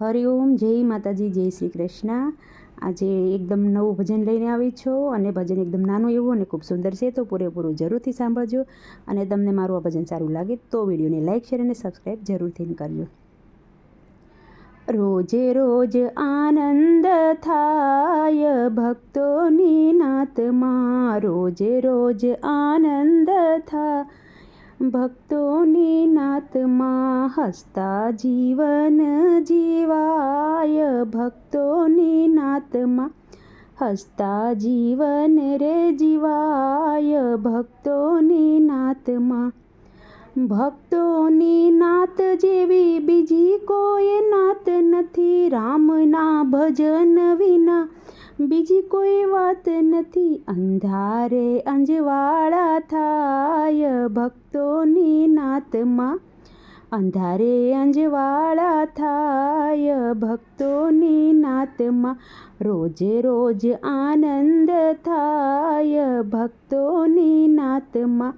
હરિઓમ જય માતાજી, જય શ્રી કૃષ્ણ. આજે એકદમ નવું ભજન લઈને આવી છો અને ભજન એકદમ નાનું એવું અને ખૂબ સુંદર છે, તો પૂરેપૂરું જરૂરથી સાંભળજો. અને તમને મારું આ ભજન સારું લાગે તો વિડીયોને લાઇક શેર અને સબસ્ક્રાઈબ જરૂરથી કરજો. રોજે રોજ આનંદ થાય ભક્તોની નાતમાં. રોજે રોજ આનંદ થાય ભક્તોની નાતમાં હસતા જીવન જીવાય. ભક્તોની નાતમાં હસતા જીવન રે જીવાય. ભક્તોની નાતમાં ભક્તોની નાત જેવી બીજી કોઈ નાત નથી. રામના ભજન વિના બીજી કોઈ વાત નથી. અંધારે અંજવાળા થાય. ભક્તોની નાતમાં અંધારે અંજવાળા થાય ભક્તોની નાતમાં. રોજે રોજ આનંદ થાય ભક્તોની નાતમાં.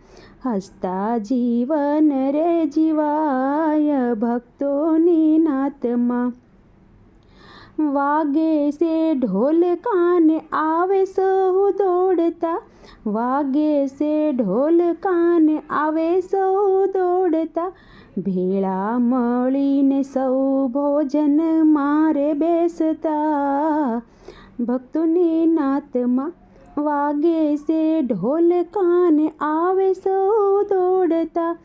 હસતા જીવન રે જીવાય ભક્તોની નાતમાં. વાગે છે ઢોલ કાને આવે સહુ દોડતા. વાગે સે, ઢોલ કાને આવે સહુ દોડતા. ભેળા મળીને સૌ ભોજન મારે બેસતા. ભક્તોની નાતમાં વાગે સે, ઢોલ કાને આવે સૌ દોડતા.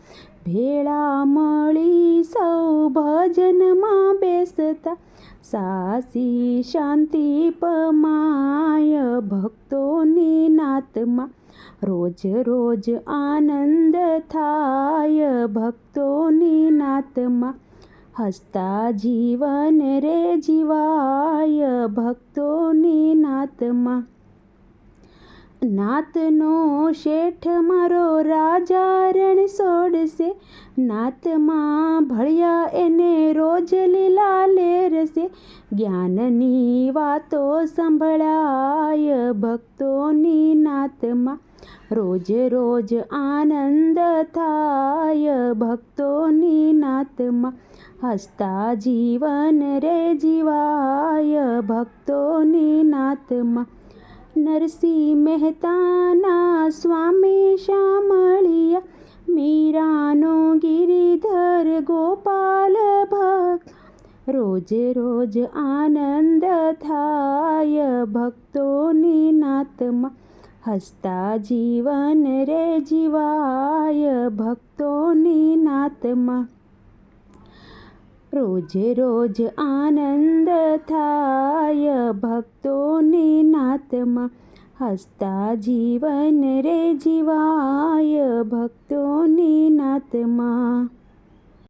ભેળા મળી સૌ ભજનમાં બેસતા સાસી શાંતિ પમાય ભક્તોની નાતમાં. રોજ રોજ આનંદ થાય ભક્તોની નાતમાં. હસતા જીવન રે જીવાય ભક્તોની નાતમાં. નાતનો શેઠ મારો રાજા રણ સોડશે. નાતમાં ભળ્યા એને રોજ જ્ઞાનની વાતો સંભળાય ભક્તોની નાતમાં. રોજ રોજ આનંદ થાય ભક્તોની નાતમાં. હસતા જીવન રે જીવાય ભક્તોની નાતમાં. નરસિંહ મહેતાના સ્વામી શામળિયા. મીરાનો ગિરિધર ગોપાલ રોજે રોજ આનંદ થાય ભક્તોની નાતમાં. હસતા જીવન રે જીવાય ભક્તોની નાતમાં. રોજે રોજ આનંદ થાય ભક્તોની નાતમાં. હસતા જીવન રે જીવાય ભક્તોની નાતમાં.